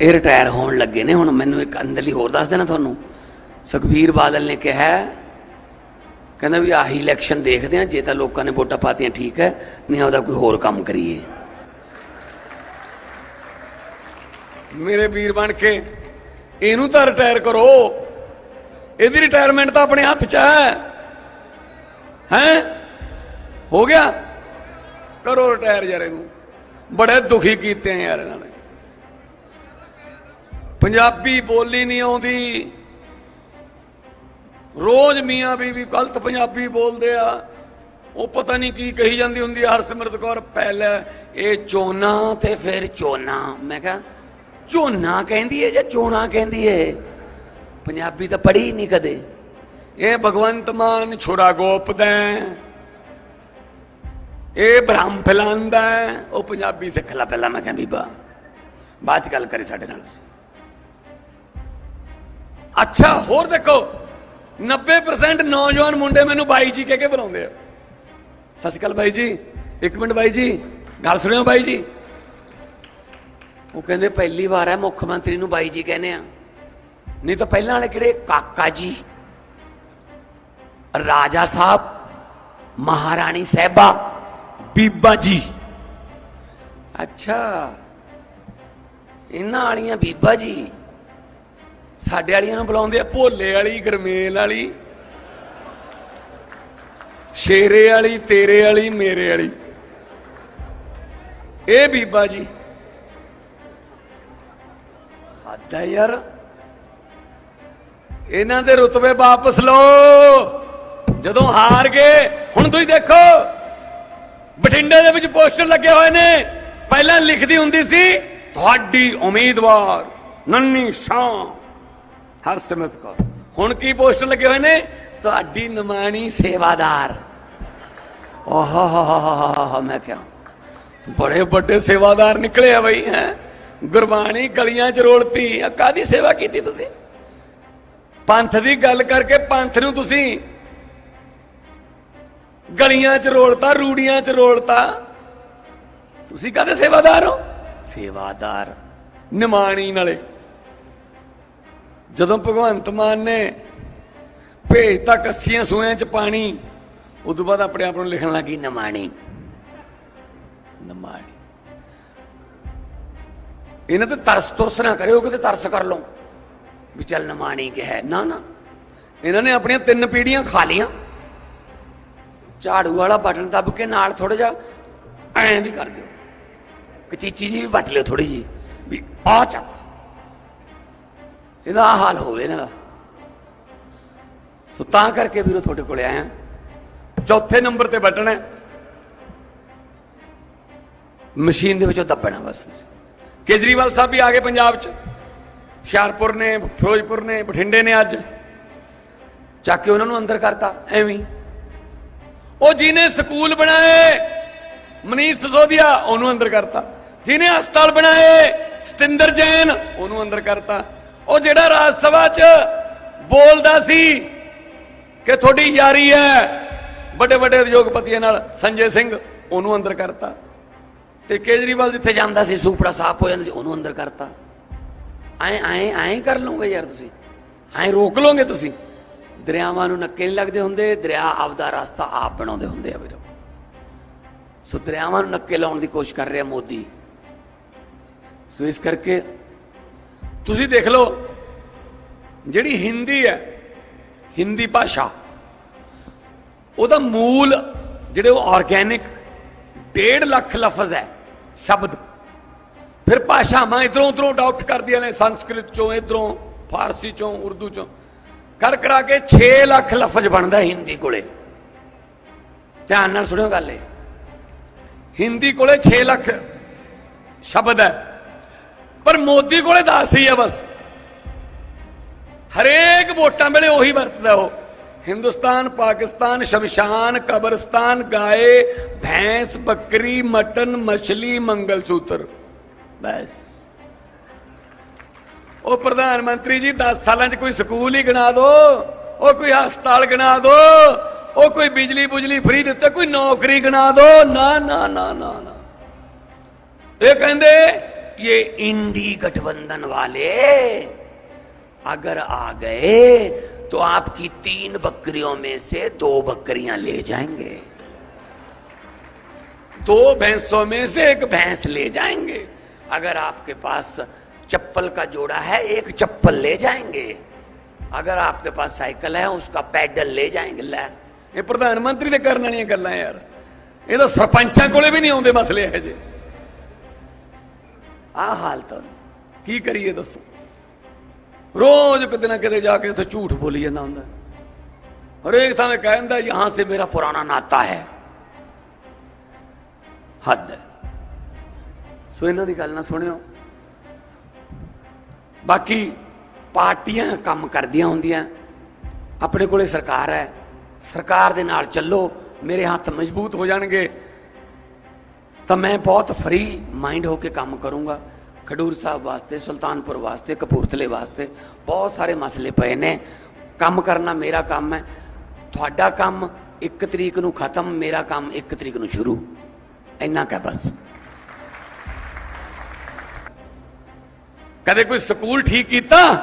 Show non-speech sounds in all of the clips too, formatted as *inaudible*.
ਇਹ ਰਿਟਾਇਰ ਹੋਣ ਲੱਗੇ ਨੇ। ਹੁਣ ਮੈਨੂੰ ਇੱਕ ਅੰਦਰਲੀ ਹੋਰ ਦੱਸ ਦੇਣਾ ਤੁਹਾਨੂੰ। ਸੁਖਬੀਰ ਬਾਦਲ ਨੇ ਕਿਹਾ, ਕਹਿੰਦਾ ਵੀ ਆਹੀ ਇਲੈਕਸ਼ਨ ਦੇਖਦੇ ਆ ਜੇ ਤਾਂ ਲੋਕਾਂ ਨੇ ਵੋਟਾਂ ਪਾਤੀਆਂ, ਠੀਕ ਹੈ, ਨਹੀਂ ਉਹਦਾ ਕੋਈ ਹੋਰ ਕੰਮ ਕਰੀਏ। ਮੇਰੇ ਵੀਰ ਬਣ ਕੇ, ਇਹਨੂੰ ਤਾਂ ਰਿਟਾਇਰ ਕਰੋ। ਇਹਦੀ ਰਿਟਾਇਰਮੈਂਟ ਤਾਂ ਆਪਣੇ ਹੱਥ 'ਚ ਹੈ। ਹੈ? ਹੋ ਗਿਆ? ਕਰੋ ਰਿਟਾਇਰ ਯਾਰ ਇਹਨੂੰ। ਬੜੇ ਦੁਖੀ ਕੀਤੇ ਆ ਯਾਰ ਇਹਨਾਂ ਨੇ। ਪੰਜਾਬੀ ਬੋਲੀ ਨਹੀਂ ਆਉਂਦੀ। ਰੋਜ਼ ਮੀਆਂ ਬੀਬੀ ਗਲਤ ਪੰਜਾਬੀ ਬੋਲਦੇ ਆ। ਉਹ ਪਤਾ ਨਹੀਂ ਕੀ ਕਹੀ ਜਾਂਦੀ ਹੁੰਦੀ ਹਰਸਿਮਰਤ ਕੌਰ, ਪਹਿਲੇ, ਇਹ ਚੋਨਾ ਤੇ ਫਿਰ ਚੋਨਾ। ਮੈਂ ਕਿਹਾ ਝੋਨਾ ਕਹਿੰਦੀ ਹੈ ਜਾਂ ਚੋਣਾ ਕਹਿੰਦੀ ਹੈ ਪੰਜਾਬੀ ਤਾਂ ਪੜ੍ਹੀ ਨਹੀਂ ਕਦੇ। ਇਹ ਭਗਵੰਤ ਮਾਨ ਛੋੜਾ ਗੋਪਦਾ ਇਹ ਬ੍ਰਹਮ ਫੈਲਾਉਂਦਾ ਉਹ ਪੰਜਾਬੀ ਸਿੱਖ ਲੈ ਪਹਿਲਾਂ। ਮੈਂ ਕਿਹਾ, ਬੀਬਾ, ਬਾਅਦ ਚ ਗੱਲ ਕਰੇ ਸਾਡੇ ਨਾਲ। ਅੱਛਾ, ਹੋਰ ਦੇਖੋ। 90% ਨੌਜਵਾਨ ਮੁੰਡੇ ਮੈਨੂੰ ਬਾਈ ਜੀ ਕਹਿ ਕੇ ਬੁਲਾਉਂਦੇ ਆ। ਸਤਿ ਸ਼੍ਰੀ ਅਕਾਲ ਬਾਈ ਜੀ। ਇੱਕ ਮਿੰਟ ਬਾਈ ਜੀ। ਗੱਲ ਸੁਣਿਓ ਬਾਈ ਜੀ। ਉਹ ਕਹਿੰਦੇ, ਪਹਿਲੀ ਵਾਰ ਹੈ, ਮੁੱਖ ਮੰਤਰੀ ਨੂੰ ਬਾਈ ਜੀ ਕਹਿੰਦੇ ਆ। ਨਹੀਂ ਤਾਂ ਪਹਿਲਾਂ ਵਾਲੇ ਕਿਹੜੇ? ਕਾਕਾ ਜੀ, ਰਾਜਾ ਸਾਹਿਬ, ਮਹਾਰਾਣੀ ਸਾਹਿਬਾ, ਬੀਬਾ ਜੀ। ਅੱਛਾ। ਇਹਨਾਂ ਵਾਲੀਆਂ ਬੀਬਾ ਜੀ। ਸਾਡੇ ਵਾਲੀਆਂ ਨੂੰ ਬੁਲਾਉਂਦੇ ਆ, ਭੋਲੇ ਵਾਲੀ, ਗਰਮੇਲ ਵਾਲੀ, ਸ਼ੇਰੇ ਵਾਲੀ, ਤੇਰੇ ਵਾਲੀ, ਮੇਰੇ ਵਾਲੀ। ਇਹ ਬੀਬਾ ਜੀ। ਹੱਦ ਹੈ ਯਾਰ। ਇਹਨਾਂ ਦੇ ਰੁਤਬੇ ਵਾਪਸ ਲਓ। ਜਦੋਂ ਹਾਰ ਗਏ, ਹੁਣ ਤੁਸੀਂ ਦੇਖੋ, ਬਠਿੰਡੇ ਦੇ ਵਿੱਚ ਪੋਸਟਰ ਲੱਗੇ ਹੋਏ ਨੇ। ਪਹਿਲਾਂ ਲਿਖਦੀ ਹੁੰਦੀ ਸੀ, ਤੁਹਾਡੀ ਉਮੀਦਵਾਰ ਨੰਨੀ ਸ਼ਾਂ ਹਰਸਿਮਰਤ ਕੌਰ ਹੁਣ ਕੀ ਪੋਸਟਰ ਲੱਗੇ ਹੋਏ ਨੇ? ਤੁਹਾਡੀ ਨਿਮਾਣੀ ਸੇਵਾਦਾਰ। ਓਹ ਮੈਂ ਕਿਹਾ, ਬੜੇ ਵੱਡੇ ਸੇਵਾਦਾਰ ਨਿਕਲੇ ਆ ਬਈ, ਹੈ? ਗੁਰਬਾਣੀ ਗਲੀਆਂ 'ਚ ਰੋਲਤੀ। ਆ ਕਾਦੀ ਸੇਵਾ ਕੀਤੀ ਤੁਸੀਂ? ਪੰਥ ਦੀ ਗੱਲ ਕਰਕੇ ਪੰਥ ਨੂੰ ਤੁਸੀਂ ਗਲੀਆਂ 'ਚ ਰੋਲਤਾ, ਰੂੜੀਆਂ 'ਚ ਰੋਲਤਾ। ਤੁਸੀਂ ਕਾਦੇ ਸੇਵਾਦਾਰ ਹੋ? ਸੇਵਾਦਾਰ। ਨਿਮਾਣੀ ਨਾਲੇ। ਜਦੋਂ ਭਗਵੰਤ ਮਾਨ ਨੇ ਭੇਜਤਾ ਕੱਸੀਆਂ ਸੂਆਂ 'ਚ ਪਾਣੀ, ਉਦੋਂ ਬਾਅਦ ਆਪਣੇ ਆਪ ਨੂੰ ਲਿਖਣ ਲੱਗੀ ਨਮਾਣੀ। ਨਮਾਣੀ। ਇਹਨਾਂ ਤੇ ਤਰਸ ਤੁਰਸ ਨਾ ਕਰਿਓ, ਕਿਤੇ ਤਰਸ ਕਰ ਲਓ। ਵੀ ਚੱਲ ਨਮਾਣੀ ਕਿ ਹੈ। ਨਾ ਨਾ। ਇਹਨਾਂ ਨੇ ਆਪਣੀਆਂ ਤਿੰਨ ਪੀੜੀਆਂ ਖਾ ਲੀਆਂ ਝਾੜੂ ਵਾਲਾ ਬਟਨ ਦੱਬ ਕੇ ਨਾਲ ਥੋੜਾ ਜਿਹਾ ਐਂ ਵੀ ਕਰ ਦਿਓ। ਕਚੀਚੀ ਜੀ ਵੀ ਵੱਟ ਲਿਓ ਥੋੜੀ ਜੀ ਵੀ ਆ ਚੱਕ। ਇਹਦਾ ਹਾਲ ਹੋਵੇ ਨਾ ਸੋ ਤਾਂ ਕਰਕੇ ਵੀਰੋ ਤੁਹਾਡੇ ਕੋਲੇ ਆਇਆ ਚੌਥੇ ਨੰਬਰ ਤੇ ਬਟਨ ਮਸ਼ੀਨ ਦੇ ਵਿੱਚੋਂ ਦੱਬਣਾ ਬਸ। ਕੇਜਰੀਵਾਲ ਸਾਹਿਬ ਵੀ ਆ ਗਏ ਪੰਜਾਬ 'ਚ। ਹੁਸ਼ਿਆਰਪੁਰ ਨੇ, ਫਿਰੋਜ਼ਪੁਰ ਨੇ, ਬਠਿੰਡੇ ਨੇ ਅੱਜ। ਚੱਕ ਕੇ ਉਹਨਾਂ ਨੂੰ ਅੰਦਰ ਕਰਤਾ, ਐਵੇਂ ਉਹ ਜਿਹਨੇ ਸਕੂਲ ਬਣਾਏ, ਮਨੀਸ਼ ਸਸੋਦੀਆ, ਉਹਨੂੰ ਅੰਦਰ ਕਰਤਾ। ਜਿਹਨੇ ਹਸਪਤਾਲ ਬਣਾਏ, ਸਤਿੰਦਰ ਜੈਨ, ਉਹਨੂੰ ਅੰਦਰ ਕਰਤਾ। ਉਹ ਜਿਹੜਾ ਰਾਜ ਸਭਾ 'ਚ ਬੋਲਦਾ ਸੀ ਕਿ ਤੁਹਾਡੀ ਯਾਰੀ ਹੈ, ਵੱਡੇ ਵੱਡੇ ਉਦਯੋਗਪਤੀਆਂ ਨਾਲ ਸੰਜੇ ਸਿੰਘ, ਉਹਨੂੰ ਅੰਦਰ ਕਰਤਾ। ਤੇ ਕੇਜਰੀਵਾਲ ਜਿੱਥੇ ਜਾਂਦਾ ਸੀ, ਸੁਪੜਾ ਸਾਫ਼ ਹੋ ਜਾਂਦਾ ਸੀ, ਉਹਨੂੰ ਅੰਦਰ ਕਰਤਾ। ਐ ਐ ਐ ਕਰ ਲਓਗੇ ਯਾਰ ਤੁਸੀਂ। ਐ ਰੋਕ ਲਓਗੇ ਤੁਸੀਂ। ਦਰਿਆਵਾਂ ਨੂੰ ਨੱਕੇ ਨਹੀਂ ਲੱਗਦੇ ਹੁੰਦੇ, ਦਰਿਆ ਆਪਦਾ ਰਸਤਾ ਆਪ ਬਣਾਉਂਦੇ ਹੁੰਦੇ ਆ ਵੀਰੋ। ਸੋ ਦਰਿਆਵਾਂ ਨੂੰ ਨੱਕੇ ਲਾਉਣ ਦੀ ਕੋਸ਼ਿਸ਼ ਕਰ ਰਿਹਾ ਮੋਦੀ। ਸੋ ਇਸ ਕਰਕੇ ਤੁਸੀਂ ਦੇਖ ਲਓ, ਜਿਹੜੀ ਹਿੰਦੀ ਹੈ, ਹਿੰਦੀ ਭਾਸ਼ਾ, ਉਹਦਾ ਮੂਲ ਜਿਹੜੇ ਉਹ ਆਰਗੈਨਿਕ 1.5 ਲੱਖ ਲਫ਼ਜ਼ ਹੈ, ਸ਼ਬਦ। ਫਿਰ ਭਾਸ਼ਾਵਾਂ ਇਧਰੋਂ ਉਧਰੋਂ ਅਡਾਪਟ ਕਰਦੀਆਂ ਨੇ, ਸੰਸਕ੍ਰਿਤ ਚੋਂ ਇਧਰੋਂ, ਫਾਰਸੀ ਚੋਂ, ਉਰਦੂ ਚੋਂ। ਕਰ ਕਰਾ ਕੇ 6 ਲੱਖ ਲਫ਼ਜ਼ ਬਣਦਾ ਹਿੰਦੀ ਕੋਲੇ। ਧਿਆਨ ਨਾਲ ਸੁਣਿਓ ਗੱਲ ਇਹ। ਹਿੰਦੀ ਕੋਲੇ 6 ਲੱਖ ਸ਼ਬਦ ਹੈ। ਪਰ ਮੋਦੀ ਕੋਲੇ 10 ਹੀ ਹੈ ਬਸ। ਹਰੇਕ ਵੋਟਾਂ ਵੇਲੇ ਉਹੀ ਵਰਤਦਾ ਉਹ। ਹਿੰਦੁਸਤਾਨ, ਪਾਕਿਸਤਾਨ, ਸ਼ਮਸ਼ਾਨ, ਕਬਰਸਤਾਨ, ਗਾਏ, ਭੈਂਸ, ਬੱਕਰੀ, ਮਟਨ, ਮਛਲੀ ਮੰਗਲ ਸੂਤਰ ਬਸ। ਉਹ ਪ੍ਰਧਾਨ ਮੰਤਰੀ ਜੀ 10 ਸਾਲਾਂ 'ਚ ਕੋਈ ਸਕੂਲ ਹੀ ਗਿਣਾ ਦੋ, ਉਹ ਕੋਈ ਹਸਪਤਾਲ ਗਿਣਾ ਦੋ, ਉਹ ਕੋਈ ਬਿਜਲੀ ਬੁਜਲੀ ਫ੍ਰੀ ਦਿੱਤੇ, ਕੋਈ ਨੌਕਰੀ ਗਿਣਾ ਦੋ। ਨਾ ਨਾ ਨਾ ਨਾ। ਇਹ ਕਹਿੰਦੇ ये इंडी गठबंधन वाले अगर आ गए तो आपकी तीन बकरियों में से दो बकरियां ले जाएंगे दो भैंसों में से एक भैंस ले जाएंगे अगर आपके पास चप्पल का जोड़ा है एक चप्पल ले जाएंगे अगर आपके पास साइकिल है उसका पैडल ले जाएंगे ਲੈ ਇਹ ਪ੍ਰਧਾਨ ਮੰਤਰੀ ਨੇ ਕਰਨ ਵਾਲੀਆਂ ਗੱਲਾਂ ਯਾਰ ਇਹ ਤਾਂ ਸਰਪੰਚਾਂ ਕੋਲੇ ਵੀ ਨਹੀਂ ਆਉਂਦੇ ਮਸਲੇ ਇਹ ਜੇ ਆਹ ਹਾਲਤ ਉਹਦੀ। ਕੀ ਕਰੀਏ ਦੱਸੋ? ਰੋਜ਼ ਕਿਤੇ ਨਾ ਕਿਤੇ ਜਾ ਕੇ ਉੱਥੇ ਝੂਠ ਬੋਲੀ ਜਾਂਦਾ ਹੁੰਦਾ। ਹਰੇਕ ਥਾਂ ਤੇ ਕਹਿੰਦਾ ਯਹਾਂ ਸੇ ਮੇਰਾ ਪੁਰਾਣਾ ਨਾਤਾ ਹੈ। ਹੱਦ ਸੋ ਇਹਨਾਂ ਦੀ ਗੱਲ ਨਾ ਸੁਣਿਓ। ਬਾਕੀ ਪਾਰਟੀਆਂ ਕੰਮ ਕਰਦੀਆਂ ਹੁੰਦੀਆਂ। ਆਪਣੇ ਕੋਲੇ ਸਰਕਾਰ ਹੈ। ਸਰਕਾਰ ਦੇ ਨਾਲ ਚੱਲੋ। ਮੇਰੇ ਹੱਥ ਮਜ਼ਬੂਤ ਹੋ ਜਾਣਗੇ। ਤਾਂ ਮੈਂ ਬਹੁਤ ਫਰੀ ਮਾਈਂਡ ਹੋ ਕੇ ਕੰਮ ਕਰੂੰਗਾ। ਖਡੂਰ ਸਾਹਿਬ ਵਾਸਤੇ, ਸੁਲਤਾਨਪੁਰ ਵਾਸਤੇ, ਕਪੂਰਥਲੇ ਵਾਸਤੇ ਬਹੁਤ ਸਾਰੇ ਮਸਲੇ ਪਏ ਨੇ। ਕੰਮ ਕਰਨਾ ਮੇਰਾ ਕੰਮ ਹੈ। ਤੁਹਾਡਾ ਕੰਮ 1 ਤਰੀਕ ਨੂੰ ਖਤਮ, ਮੇਰਾ ਕੰਮ 1 ਤਰੀਕ ਨੂੰ ਸ਼ੁਰੂ। ਇੰਨਾ ਕਹ ਬਸ। ਕਦੇ ਕੋਈ ਸਕੂਲ ਠੀਕ ਕੀਤਾ?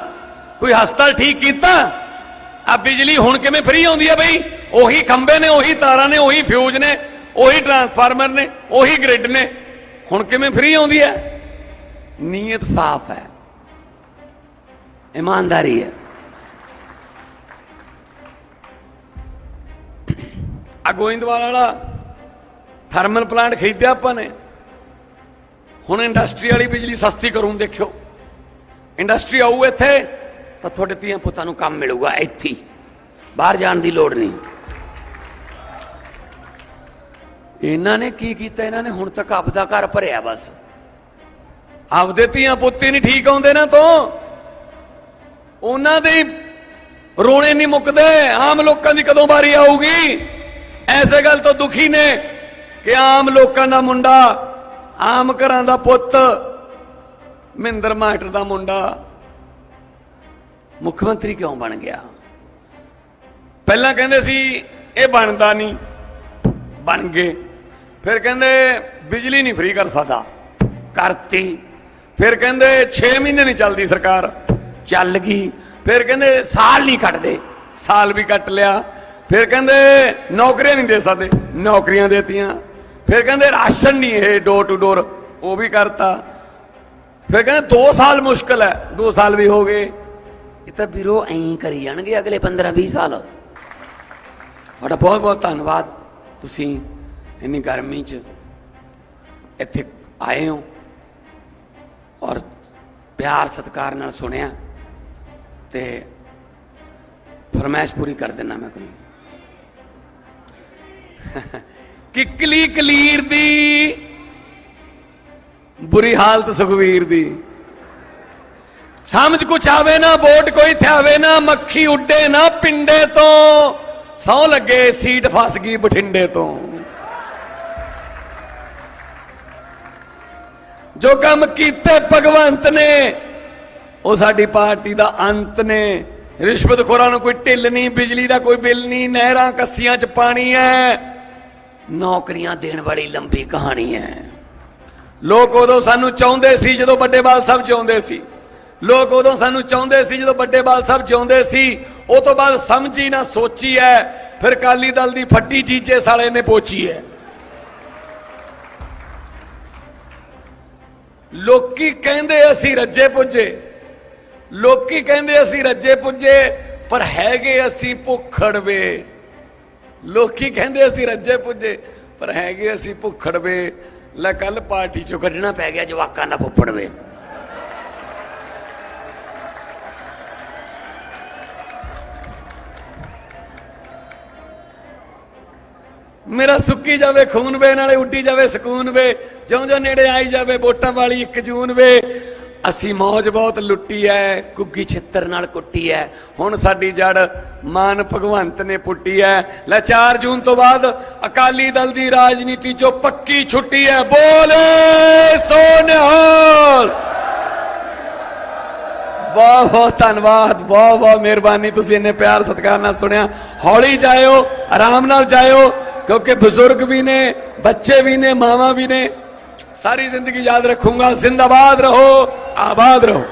ਕੋਈ ਹਸਪਤਾਲ ਠੀਕ ਕੀਤਾ? ਆ ਬਿਜਲੀ ਹੁਣ ਕਿਵੇਂ ਫ੍ਰੀ ਆਉਂਦੀ ਹੈ ਬਈ? ਉਹੀ ਖੰਭੇ ਨੇ, ਉਹੀ ਤਾਰਾਂ ਨੇ, ਉਹੀ ਫਿਊਜ਼ ਨੇ। ਉਹੀ ਟਰਾਂਸਫਾਰਮਰ ਨੇ ਉਹੀ ਗ੍ਰਿਡ ਨੇ। ਹੁਣ ਕਿਵੇਂ ਫ੍ਰੀ ਆਉਂਦੀ ਹੈ? ਨੀਅਤ ਸਾਫ਼ ਹੈ। ਇਮਾਨਦਾਰੀ ਹੈ। ਆ ਗੋਇੰਦਵਾਲ ਵਾਲਾ ਥਰਮਲ ਪਲਾਂਟ ਖਰੀਦਿਆ ਆਪਾਂ ਨੇ। ਹੁਣ ਇੰਡਸਟਰੀ ਵਾਲੀ ਬਿਜਲੀ ਸਸਤੀ ਕਰੂੰ ਦੇਖਿਓ। ਇੰਡਸਟਰੀ ਆਊ ਇੱਥੇ ਤਾਂ ਤੁਹਾਡੇ ਧੀਆਂ ਪੁੱਤਾਂ ਨੂੰ ਕੰਮ ਮਿਲੂਗਾ ਇੱਥੇ। ਬਾਹਰ ਜਾਣ ਦੀ ਲੋੜ ਨਹੀਂ। ਇਹਨਾਂ ਨੇ ਕੀ ਕੀਤਾ? ਇਹਨਾਂ ਨੇ ਹੁਣ ਤੱਕ ਆਪਦਾ ਘਰ ਭਰਿਆ ਬਸ। ਆਪਦੇ ਧੀਆਂ ਪੁੱਤੇ ਨਹੀਂ ਠੀਕ ਆਉਂਦੇ ਨਾ ਤੋਂ। ਉਹਨਾਂ ਦੇ ਰੋਣੇ ਨਹੀਂ ਮੁੱਕਦੇ। ਆਮ ਲੋਕਾਂ ਦੀ ਕਦੋਂ ਵਾਰੀ ਆਊਗੀ? ਐਸੇ ਗੱਲ ਤੋਂ ਦੁਖੀ ਨੇ ਕਿ ਆਮ ਲੋਕਾਂ ਦਾ ਮੁੰਡਾ, ਆਮ ਘਰਾਂ ਦਾ ਪੁੱਤ, ਮਹਿੰਦਰ ਮਾਸਟਰ ਦਾ ਮੁੰਡਾ ਮੁੱਖ ਮੰਤਰੀ ਕਿਉਂ ਬਣ ਗਿਆ? ਪਹਿਲਾਂ ਕਹਿੰਦੇ ਸੀ, ਇਹ ਬਣਦਾ ਨਹੀਂ। ਬਣ ਗਏ। ਫਿਰ ਕਹਿੰਦੇ, ਬਿਜਲੀ ਨਹੀਂ ਫ੍ਰੀ ਕਰ ਸਕਦਾ। ਕਰਤੀ। ਫਿਰ ਕਹਿੰਦੇ 6 ਮਹੀਨੇ ਨਹੀਂ ਚੱਲਦੀ ਸਰਕਾਰ। ਚੱਲ ਗਈ। ਫਿਰ ਕਹਿੰਦੇ, ਸਾਲ ਨਹੀਂ ਕੱਟਦੇ। ਸਾਲ ਵੀ ਕੱਟ ਲਿਆ। ਫਿਰ ਕਹਿੰਦੇ, ਨੌਕਰੀਆਂ ਨਹੀਂ ਦੇ ਸਕਦੇ। ਨੌਕਰੀਆਂ ਦੇਤੀਆਂ। ਫਿਰ ਕਹਿੰਦੇ, ਰਾਸ਼ਨ ਨਹੀਂ ਇਹ ਡੋਰ ਟੂ ਡੋਰ ਉਹ ਵੀ ਕਰਤਾ। ਫਿਰ ਕਹਿੰਦੇ 2 ਸਾਲ ਮੁਸ਼ਕਲ ਹੈ। 2 ਸਾਲ ਵੀ ਹੋ ਗਏ। ਇਹ ਤਾਂ ਵੀਰੋ ਐਂ ਕਰੀ ਜਾਣਗੇ ਅਗਲੇ 15 20 ਸਾਲ। ਤੁਹਾਡਾ ਬਹੁਤ ਬਹੁਤ ਧੰਨਵਾਦ। ਤੁਸੀਂ ਇੰਨੀ ਗਰਮੀ 'ਚ ਇੱਥੇ ਆਏ ਹੋ ਔਰ ਪਿਆਰ ਸਤਿਕਾਰ ਨਾਲ ਸੁਣਿਆ ਤੇ ਫਰਮਾਇਸ਼ ਪੂਰੀ ਕਰ ਦੇਣਾ ਮੈਂ ਕੋਈ *laughs* ਕਿਕਲੀ ਕਲੀਰ ਦੀ, ਬੁਰੀ ਹਾਲਤ ਸੁਖਵੀਰ ਦੀ। ਸਮਝ ਕੁਛ ਆਵੇ ਨਾ, ਵੋਟ ਕੋਈ ਥਿਆਵੇ ਨਾ, ਮੱਖੀ ਉੱਡੇ ਨਾ ਪਿੰਡੇ ਤੋਂ ਸੌ ਲੱਗੇ ਸੀਟ ਫਸ ਗਈ ਬਠਿੰਡੇ ਤੋਂ। ਜੋ ਕੰਮ ਕੀਤੇ ਭਗਵੰਤ ਨੇ, ਉਹ ਸਾਡੀ ਪਾਰਟੀ ਦਾ ਅੰਤ ਨੇ। ਰਿਸ਼ਵਤਖੋਰਾਂ ਨੂੰ ਕੋਈ ਢਿੱਲ ਨਹੀਂ, ਬਿਜਲੀ ਦਾ ਕੋਈ ਬਿੱਲ ਨਹੀਂ, ਨਹਿਰਾਂ ਕੱਸੀਆਂ 'ਚ ਪਾਣੀ ਹੈ। ਨੌਕਰੀਆਂ ਦੇਣ ਵਾਲੀ ਲੰਬੀ ਕਹਾਣੀ ਹੈ। ਲੋਕ ਉਦੋਂ ਸਾਨੂੰ ਚਾਹੁੰਦੇ ਸੀ ਜਦੋਂ ਵੱਡੇ ਬਾਲ ਸਾਹਿਬ ਜਿਉਂਦੇ ਸੀ। ਲੋਕ ਉਦੋਂ ਸਾਨੂੰ ਚਾਹੁੰਦੇ ਸੀ ਜਦੋਂ ਵੱਡੇ ਬਾਲ ਸਾਹਿਬ ਜਿਉਂਦੇ ਸੀ। ਉਹ ਤੋਂ ਬਾਅਦ ਸਮਝੀ ਨਾ ਸੋਚੀ ਹੈ, ਫਿਰ ਕਾਲੀ ਦਲ ਦੀ ਫੱਟੀ ਜੀਜੇ ਸਾਲੇ ਨੇ ਪੋਚੀ ਹੈ। ਲੋਕੀ ਕਹਿੰਦੇ ਅਸੀਂ ਰੱਜੇ ਪੁੱਜੇ। ਲੋਕੀ ਕਹਿੰਦੇ ਅਸੀਂ ਰੱਜੇ ਪੁੱਜੇ, ਪਰ ਹੈਗੇ ਅਸੀਂ ਭੁੱਖੜਵੇ ਲੋਕੀ ਕਹਿੰਦੇ ਅਸੀਂ ਰੱਜੇ ਪੁੱਜੇ, ਪਰ ਹੈਗੇ ਅਸੀਂ ਭੁੱਖੜਵੇ ਲੈ ਕੱਲ ਪਾਰਟੀ ਚੋਂ ਕੱਢਣਾ ਪੈ ਗਿਆ ਜਵਾਕਾਂ ਦਾ ਫੁੱਫੜਵੇ ਮੇਰਾ ਸੁੱਕੀ ਜਾਵੇ, ਖੂਨ ਵੇ, ਨਾਲੇ ਉੱਡੀ ਜਾਵੇ, ਸਕੂਨ ਵੇ। ਜਿਉਂ ਜਿਉਂ ਨੇੜੇ ਆਈ ਜਾਵੇ, ਵੋਟਾਂ ਵਾਲੀ 1 ਜੂਨ ਵੇ। ਅਸੀਂ ਮੌਜ ਬਹੁਤ ਲੁੱਟੀ ਐ, ਕੁੱਗੀ ਛਿੱਤਰ ਨਾਲ ਕੁੱਟੀ ਐ। ਹੁਣ ਸਾਡੀ ਜੜ ਮਾਨ ਭਗਵੰਤ ਨੇ ਪੁੱਟੀ ਐ। ਲੈ 4 ਜੂਨ ਤੋਂ ਬਾਅਦ ਅਕਾਲੀ ਦਲ ਦੀ ਰਾਜਨੀਤੀ ਚੋਂ ਪੱਕੀ ਛੁੱਟੀ ਐ। ਬੋਲੇ ਸੋਨਿਹਾਲ! ਬਹੁਤ ਬਹੁਤ ਧੰਨਵਾਦ, ਬਹੁਤ ਬਹੁਤ ਮਿਹਰਬਾਨੀ। ਤੁਸੀਂ ਇੰਨੇ ਪਿਆਰ ਸਤਿਕਾਰ ਨਾਲ ਸੁਣਿਆ। ਹੌਲੀ ਜਾਇਓ, ਆਰਾਮ ਨਾਲ ਜਾਇਓ। ਕਿਉਂਕਿ ਬਜ਼ੁਰਗ ਵੀ ਨੇ, ਬੱਚੇ ਵੀ ਨੇ, ਮਾਵਾਂ ਵੀ ਨੇ। ਸਾਰੀ ਜ਼ਿੰਦਗੀ ਯਾਦ ਰੱਖੂੰਗਾ, ਜ਼ਿੰਦਾਬਾਦ ਰਹੋ, ਆਬਾਦ ਰਹੋ।